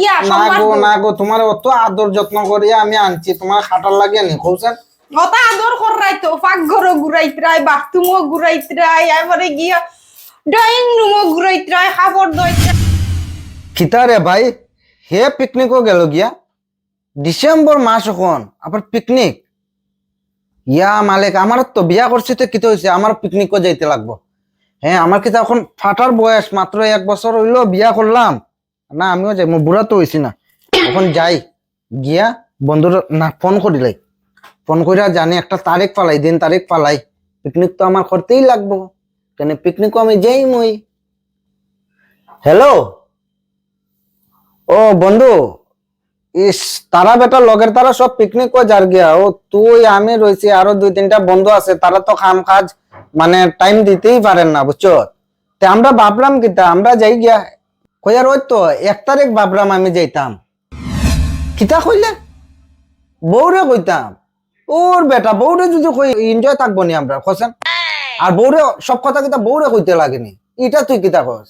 ডাকিয়া না গো না গো তোমার অত আদর যত্ন করিয়া আমি আনছি। তোমার খাটার লাগে নি কৌছেন অতা আদর করাই তো পাকঘরও ঘুরাইতরাই বাথরুমও ঘুরাইতরাই এবারে গিয়া ড্রয়িং রুমও ঘুরাইতরাই খাবার দইতরাই খিতা রে ভাই হে পিকনিকও গেল গিয়া? ডিসেম্বর মাস এখন আবার পিকনিক ইয়া মালিক আমার তো বিয়া করছি তো কিতে হয়েছে আমার পিকনিকও যাইতে লাগবো। হ্যাঁ আমার কিতা এখন ফাটার বয়স মাত্র এক বছর হইল বিয়া করলাম না, আমিও যাই মই বুড়া তো হয়েছি না। এখন যাই, গিয়া বন্ধুর না ফোন করিলাই ফোন করিয়া জানি, একটা তারিখ পালাই, দিন তারিখ পালাই। পিকনিক তো আমার করতেই লাগবো। কেন পিকনিকও আমি যাই মই। হ্যালো ও বন্ধু ইস তারা বেটা লগের তারা সব পিকনিক করে যার গিয়া। ও তুই, আমি রয়েছি আরও দুই তিনটা বন্ধু আছে তারা তো খাম কাজ মানে টাইম দিতেই পারেন না, বুঝছ? তে, আমরা ভাবলাম কিতা আমরা যাই গিয়া কইয়ার ওই তো এক তারিখ ভাবলাম আমি যাইতাম। কিতা কইলে? বউরে কইতাম। ওর বেটা বউরে যদি কই এনজয় থাকব নি আমরা খোসেন আর বউরে সব কথা কিতা বউরে কইতে লাগেনি। এটা তুই কিতা কস?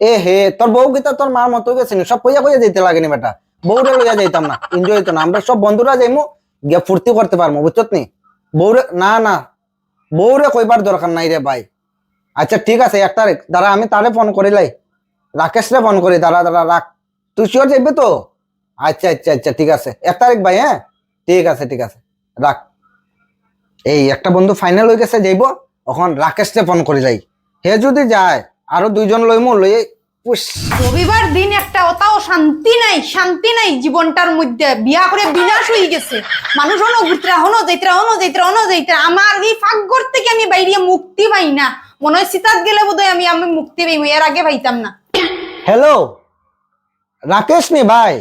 এ হে তোর বউ কিতা তোর মার মতো গেছে নি, সব কইয়া কইয়া যেতে লাগেনি বেটা। বউরে লইয়া যাইতাম না এনজয় হইতো না। আমরা সব বন্ধুরা যাইমু গিয়া ফুর্তি করতে পারব বুঝছত নি? বউরে না না বউরে কইবার দরকার নাই রে ভাই। আচ্ছা ঠিক আছে এক তারিখ। দাঁড়া আমি তারে ফোন করিলাই। রাকেশ রে ফোন করি, দাঁড়া দাঁড়া, রাখ। তুই শিওর যাইবে তো? আচ্ছা আচ্ছা আচ্ছা ঠিক আছে। এক তারিখ ভাই হ্যাঁ? ঠিক আছে ঠিক আছে। রাখ। এই একটা বন্ধু ফাইনাল হয়ে গেছে, যাইব। এখন রাকেশ রে ফোন করি যাই। হে যদি যায়, আরও দুইজন লইমু, লই রবিবার দিন একটা ওতাও শান্তি নাই শান্তি নাই জীবনটার মধ্যে। বিয়া করে বিনাশ হয়ে গেছে। মানুষ হনো ঘুরতরা হনো যাইতরা হনো যাইতরা হনো যাইতরা আমার এই ফাঁকঘর থেকে আমি বাইরে মুক্তি পাই না। মনে হয় সীতাত গেলে বোধহয় আমি আমি মুক্তি পাইব, এর আগে পাইতাম না। হ্যালো রাকেশ নি ভাই।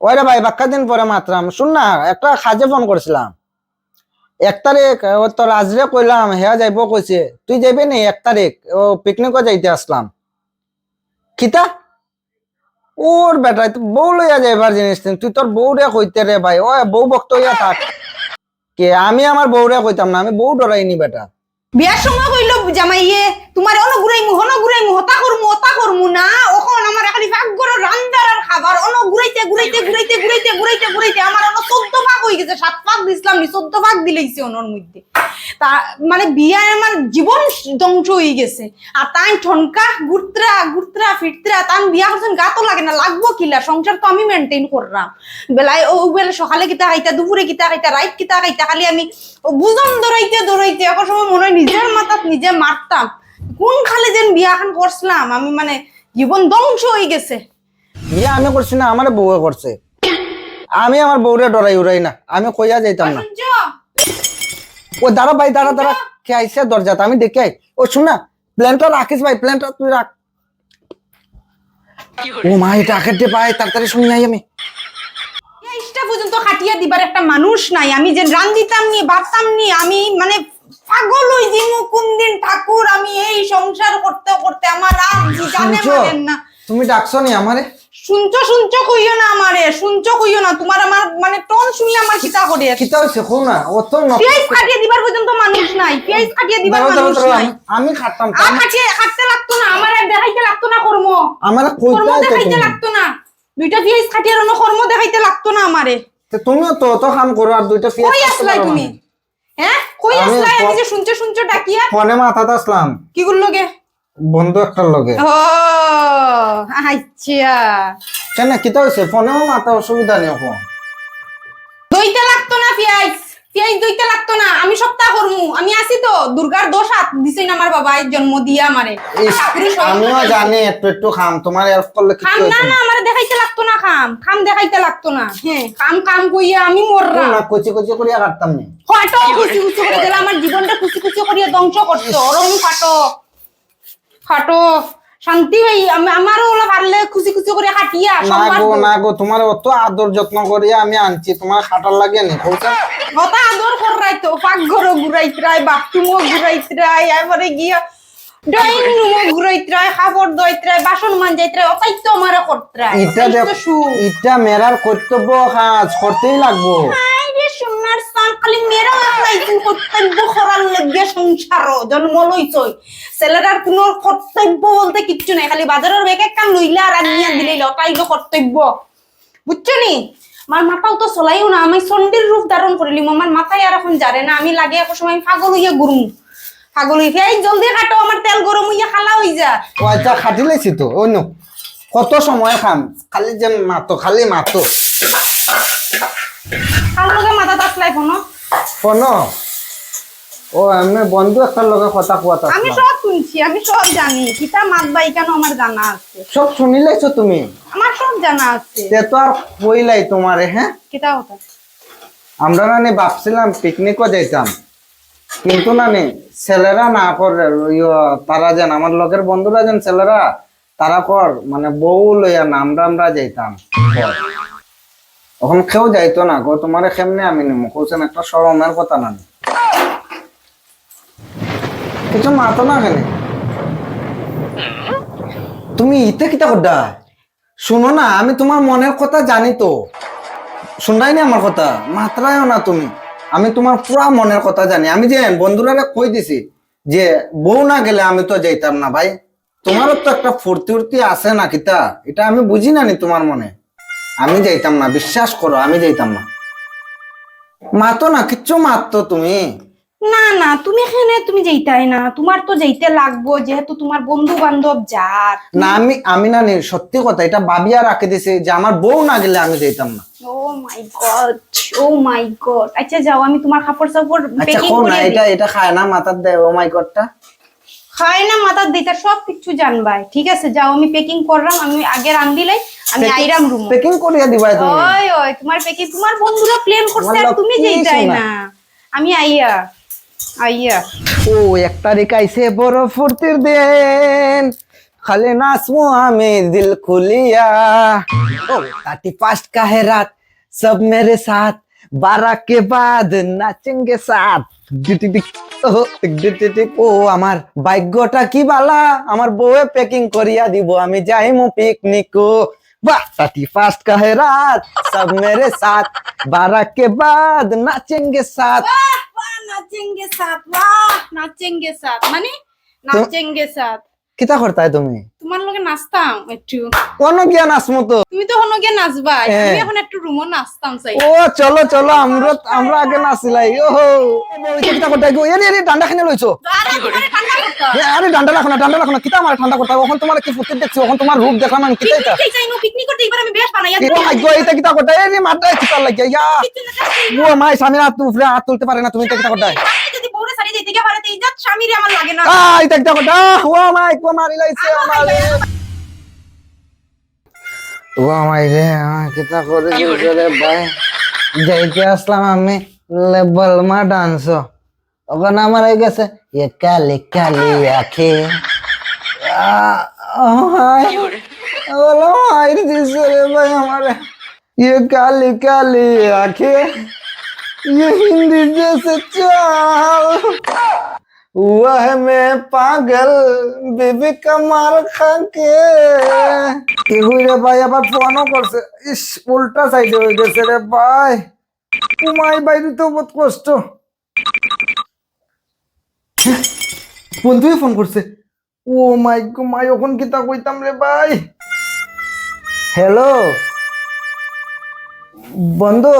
ওরে ভাই, বাক্কা দিন পরে মাত্রাম। শুন না, একটা খাজে ফোন করছিলাম। এক তারিখ, ও তো রাজরে কইলাম, হেয়া যাইব কইছে। তুই যাইবে নি? এক তারিখ, ও পিকনিকও যাইতে আসলাম। কিতা? ওর বেটা তুই বউ লইয়া যাইবার জিনিস তুই তোর বউরে কইতে রে ভাই। ও বউ বক্ত হইয়া থাক। কে? আমি আমার বউরে কইতাম না, আমি বউ ডরাইনি বেটা। বিয়ার সময় জামাইয়ে তোমার হতা করমু হতা করমু না। ওখন আমার খালি রান্দার আর খাবার। অন ঘুরাইতে ঘুরাইতে ঘুরাইতে ঘুরাইতে ঘুরাইতে ঘুরাইতে আমার অন চোদ্দ ভাগ হয়ে গেছে সাত ভাগ দিছিলাম নি চোদ্দ ভাগ দিলেইছে অনর মধ্যে। তা মানে বিয়া আমার জীবন ধ্বংস হয়ে গেছে। আর তাই ঠনকা গুরতরা গুরতরা ফিরতরা তাই বিয়া করছেন গা তো লাগে না লাগবো কিলা সংসার তো আমি মেনটেন করলাম। বেলায় ও বেলা সকালে কিতা খাইতা দুপুরে কিতা খাইতা রাইত কিতা খাইতা খালি আমি ও বুঝন দৌড়াইতে দৌড়াইতে এখন সময় মনে হয় নিজের মাথাত নিজে মারতাম। কোন খালে যেন বিয়াখান করছিলাম? আমি মানে জীবন ধ্বংস হয়ে গেছে। ইয়া আমি করছি না আমার বউয়ে করছে। আমি আমার বউরে ডরাই উড়াই না আমি কইয়া যাইতাম না। ও দাঁড়া ভাই দাঁড়া দাঁড়া কে আইসে দরজাতে? আমি দেখে আই। ও শুন না প্ল্যানটা রাখিস ভাই প্ল্যানটা তুই রাখ। ও মা এটা আখের দিয়ে পাই তাড়াতাড়ি শুনি নাই আমি। ইষ্টা পর্যন্ত খাটিয়া দিবার একটা মানুষ নাই। আমি যে রান দিতাম নি ভাবতাম নি আমি মানে পাগল হই কোন দিন ঠাকুর আমি এই সংসার করতে করতে আমার আর জানে মানেন না। তুমি ডাকছো নি আমারে? শুনছো শুনছো কইও না আমারে শুনছো কইও না তোমার আমার মানে টোন শুনলে আমার কিতা করে। কিতা হইছে কো না ন- পেঁয়াজ কাটিয়ে দিবার পর্যন্ত মানুষ নাই পেঁয়াজ কাটিয়ে দিবার মানুষ নাই। আমি- খাটতাম কাটিয়ে কাটতে লাগতো না আমার দেখাইতে লাগতো না কর্ম। আমার কর্ম কইতে দেখাইতে লাগতো না। দুইটা পেঁয়াজ কাটিয়ে অন্য কর্ম দেখাইতে লাগতো না আমারে। তো তুমিও তো তো কাম করো আর দুইটা ফিয়ে কই আসলাই তুমি? হ্যাঁ? কই যে শুনছো শুনছো ডাকিয়া। ফোনে মাথাতে আসলাম। কি করল গে? বন্ধু একটার লগে। ও আচ্ছা। কেন কিতা হইছে? ফোনেও মাথা অসুবিধা নেই ফোন দইতে লাগতো না পেঁয়াজ? পেঁয়াজ দইতে লাগতো না আমি সপ্তাহ করমু আমি আছি তো দুর্গার দোষ হাত দিছেন আমার বাবা জন্ম দিয়া আমারে। আমিও জানি একটু একটু খাম তোমার হেল্প করলে খাম না না। আমার দেখাইতে লাগতো না খাম খাম দেখাইতে লাগতো না হ্যাঁ কাম কাম কইয়া আমি মররা। না কুচি কুচি করিয়া কাটতাম নি। ফাটো খুশি খুশি করে দিলে আমার জীবনটা খুশি খুশি করিয়া ধ্বংস করছ ওরম ফাটো। ফাটো। শান্তি আমি আমারও ওলা পারলে খুশি খুশি করে হাঁটিয়া না গো না গো তোমার অত আদর যত্ন করিয়া আমি আনছি তোমার খাটার লাগে নি কথা আদর করাই তো পাকঘরও ঘুরাইতরাই বাথরুমও ঘুরাইতরাই এবারে গিয়া ড্রয়িং রুমও ঘুরাইতরাই খাবার দইতরাই বাসন মানজাইতরাই ওটাই তো আমারে করতরাই এটা দেখ এটা মেরার কর্তব্য কাজ করতেই লাগবো। সান খালি মেয়েরা লাইছেন কর্তব্য করার লাগে সংসার জন্ম লইছই। ছেলেটার কোনো কর্তব্য বলতে কিচ্ছু নাই খালি বাজারের বেগ এক কান লইলা আর আনিয়া দিলেই লটাইল কর্তব্য। বুঝছ নি? আমার মাথাও তো চলাইও না আমি রূপ ধারণ করিলিম আমার মাথায় আর এখন জানে না আমি লাগে এক সময় পাগল হইয়া ঘুরমু। পাগল হইয়া এই জলদি কাটো আমার তেল গরম হইয়া খালা হই যা। ও আচ্ছা খাটি লাইছি তো অন্য কত সময় খাম? খালি যে মাতো খালি মাতো। কার লগে মাথা তাসলাই ফোন? কোন ও আমি বন্ধু একটার লগে কথা কোয়াত আমি সব শুনছি আমি সব জানি। কিতা মাত বাই কেন আমার জানা আছে? সব শুনি তুমি? আমার সব জানা আছে। তে তো আর কইলাই তোমারে হ্যাঁ? কিতা হতা আমরা নানি ভাবছিলাম পিকনিকও যাইতাম। কিন্তু নানি ছেলেরা না করে তারা যেন আমার লগের বন্ধুরা যেন ছেলেরা তারা কর মানে বউ লইয়া না আমরা আমরা যাইতাম। এখন কেউ যাইতো না গো তোমারে কেমনে আমি নিমু? কৌছেন একটা সরমের কথা নানি কিছু মাতো না কেন? তুমি ইতে কিতা করডা শুনো না, আমি তোমার মনের কথা জানি তো। শুনলাই না আমার কথা, মাত্রায়ও না তুমি। আমি তোমার পুরা মনের কথা জানি। আমি যে বন্ধুরা কই দিছি যে বউ না গেলে আমি তো যাইতাম না ভাই। তোমারও তো একটা ফুর্তি উর্তি আছে না কিতা? এটা আমি বুঝি না নি তোমার মনে। আমি যাইতাম না বিশ্বাস করো আমি যাইতাম না। মাতো না কিচ্ছু মারতো তুমি? না না তুমি এখানে তুমি যেইতাই না। তোমার তো যেইতে লাগবো যেহেতু তোমার বন্ধু বান্ধব যার না আমি আমি না নি সত্যি কথা এটা ভাবিয়া রাখে দিছি যে আমার বউ না গেলে আমি যাইতাম না। ও মাই গড ও মাই গড আচ্ছা যাও আমি তোমার কাপড় চাপড় আচ্ছা প্যাকিং না করে এটা এটা খায় না মাথার দেয় ও মাই গডটা খায় না মাথার দিতে সব কিছু জানবাই। ঠিক আছে যাও আমি প্যাকিং করলাম আমি আগে রান দিলাই রাত সব সাথ। বারা কে বাদ নাচেঙ্গে সাথ। ও আমার ভাগ্যটা কি বালা? আমার বউয়ে প্যাকিং করিয়া দিব। আমি যাইমু পিকনিক थर्टी फ़र्स्ट का है रात। सब मेरे साथ। बारह के बाद नाचेंगे साथ। वाह वाह नाचेंगे साथ वाह नाचेंगे साथ। मनी तो- नाचेंगे साथ। কিতা করতাই তুমি? তোমার লগে নাচতাম একটু। কোন গিয়া নাচমো তো। তুমি তো হনো গিয়ে নাচবা। আমি এখন একটু রুমও নাচতাম চাই। ও চলো চলো আমরা আমরা আগে নাচিলাই। ও কিতা করতাই গো এরে এরে ডান্ডা খানে লইছো আরে ডান্ডা রাখো না ডান্ডা রাখো না কিতা আমার ঠান্ডা তোমার কি দেখছ? এখন তোমার রূপ দেখলাম আমি কিতা এটা? পিকনিক করতে এবার আমি বেশ বানাইয়া মাই গড এটা কিতা এরে মারটা কিতা লাগিয়া ইয়া। ও মাই স্বামী হাত উপরে হাত তুলতে পারে না তুমি এটা কিতা করতে যদি বউরে সারি দিতে গিয়ে ভারতে ইজ্জত? স্বামীরে আমার লাগে না। আই দেখ দেখো ও মাই কো মারি লাইছে আমার ও মাই রে কিতা করে রে ভাই? যাইতে আসলাম আমি লেবল মা ডান্স। ওখানে আমার হয়ে গেছে এ কালি কালি আখে। বলো হাই দিছে রে ভাই আমার। এ কালি কালি আখে। ये हिंदी जैसे चाल हुआ है मैं পাগল বেবি কামার খাকে কি হই রে ভাই আবার ফোনও করছে ইস উল্টা সাইডে হয়ে গেছে রে ভাই কুমাই বাইরে তো বহুত কষ্ট বন্ধুই ফোন করছে ও মাই কুমাই ওখন কিতা কইতাম রে ভাই হ্যালো বন্ধু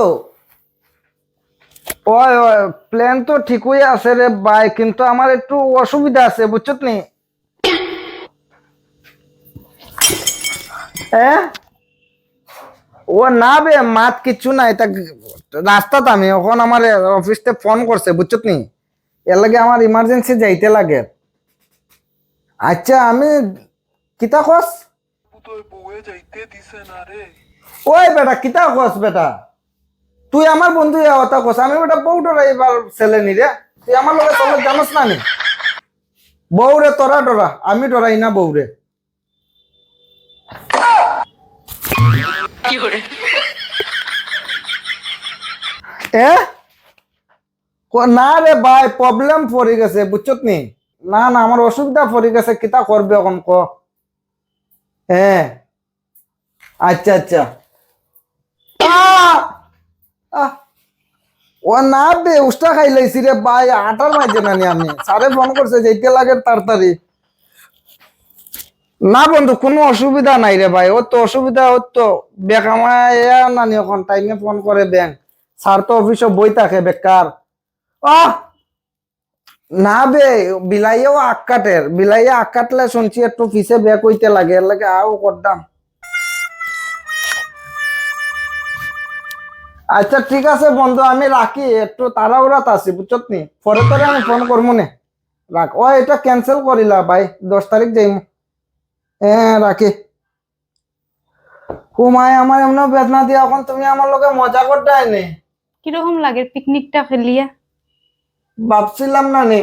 ওই প্ল্যান তো ঠিকই আছে রে ভাই কিন্তু আমার একটু অসুবিধা আছে বুঝছত নি? এ? ও না বে মাত কিছু নাই এটা রাস্তাতে আমি এখন আমার অফিসতে ফোন করছে বুঝছত নি? এর লাগে আমার ইমার্জেন্সি যাইতে লাগে। আচ্ছা আমি কিতা রে। ওই বেটা কিতা কস বেটা? তুই আমার বন্ধু কথা কস আমি বেটা বউ ডরা এবার ছেলে নি রে। তুই আমার লগে চলে জানোস না নি? বউ রে তোরা ডরা আমি ডরাই না বউ রে এ? ক- না রে ভাই প্রবলেম পড়ে গেছে বুঝছত নি? না না আমার অসুবিধা পড়ে গেছে কিতা করবে এখন ক? হ্যাঁ। আচ্ছা আচ্ছা। আহ! ও না বে, উষ্টা খাই লাইছি রে ভাই আটার মাঝে নানি আমি। স্যারে ফোন করছে যেতে লাগে তাড়াতাড়ি। না বন্ধু, কোনো অসুবিধা নাই রে ভাই ওর তো অসুবিধা ওর তো বেক আমার নানি এখন টাইমে ফোন করে ব্যাংক স্যার তো অফিসে বই থাকে, বেকার। আহ, না বে, বিলাইও আক কাটের। বিলাইয়া আক কাটলে শুনছি একটু পিছে ব্যাক হইতে লাগে, এর লাগে আও করতাম আচ্ছা ঠিক আছে বন্ধু আমি রাখি একটু তাড়াহুড়াত আছি বুঝছত নি? পরে তোরে আমি ফোন করব নে। রাখ। ও এটা ক্যান্সেল করিলা ভাই দশ তারিখ যাইম। হ্যাঁ রাখি। হুমায় আমার এমন বেদনা দিয়া এখন তুমি আমার লগে মজা করতে নে কীরকম লাগে পিকনিকটা খেলিয়া? ভাবছিলাম না নে?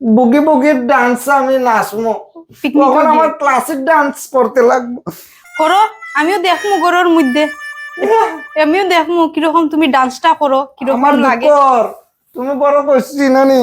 বুগি বুগির ডান্স আমি নাচমো। পিকনিক তখন আমার ক্লাসিক ডান্স করতে লাগবো। করো আমিও দেখমু গরুর মধ্যে। আমিও দেখো কীরকম তুমি ডান্সটা করো কীরকম আমার লাগে। তুমি বড় করছি নানি।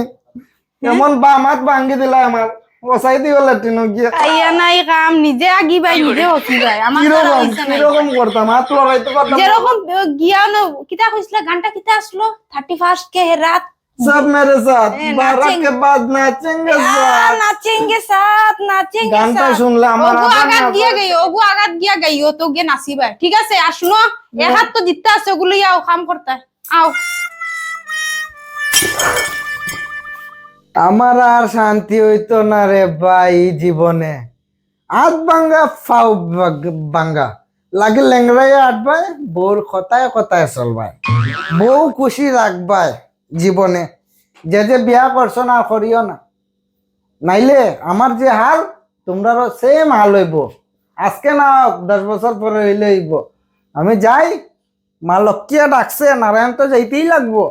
এমন বাম হাত ভাঙ্গি দিলা আমার বসাই দিও ল্যাট্রিন গিয়ে আইয়া নাই কাম নিজে আগি বাই নিজে হকি যায় আমার কীরকম। কীরকম করতাম হাত লড়াইতে পারতাম যেরকম গিয়া ন কিতা কইছিল গানটা কিতা আসলো থার্টি ফার্স্ট কে রাত सब मेरे साथ ए, बारह नाचेंगे। के बाद नाचेंगे আ, साथ নাচেঙ্গে সাথ নাচেঙ্গে গানটা সাথ শুনলে আমার ওগো আবার আগাত নাচা- গিয়া গাইও ওগো আগাত গিয়া গাইও তো গে নাচিবা ঠিক আছে আর শুনো এক হাত তো জিততে আছে ওগুলো আও কাম করতে আও আমার আর শান্তি হইতো না রে ভাই জীবনে আট বাঙ্গা ফাও বাগ- বাঙ্গা লাগে লেংরাই আটবাই বউর কথায় কথায় চলবাই বউ খুশি রাখবাই জীবনে যে যে বিয়া করছ না করিও না। নাইলে আমার যে হাল তোমরারও সেম হাল হইব। আজকে না হোক, দশ বছর পরে হইলে হইব। আমি যাই মা লক্ষ্মীয়া ডাকছে নারায়ণ তো যাইতেই লাগবো।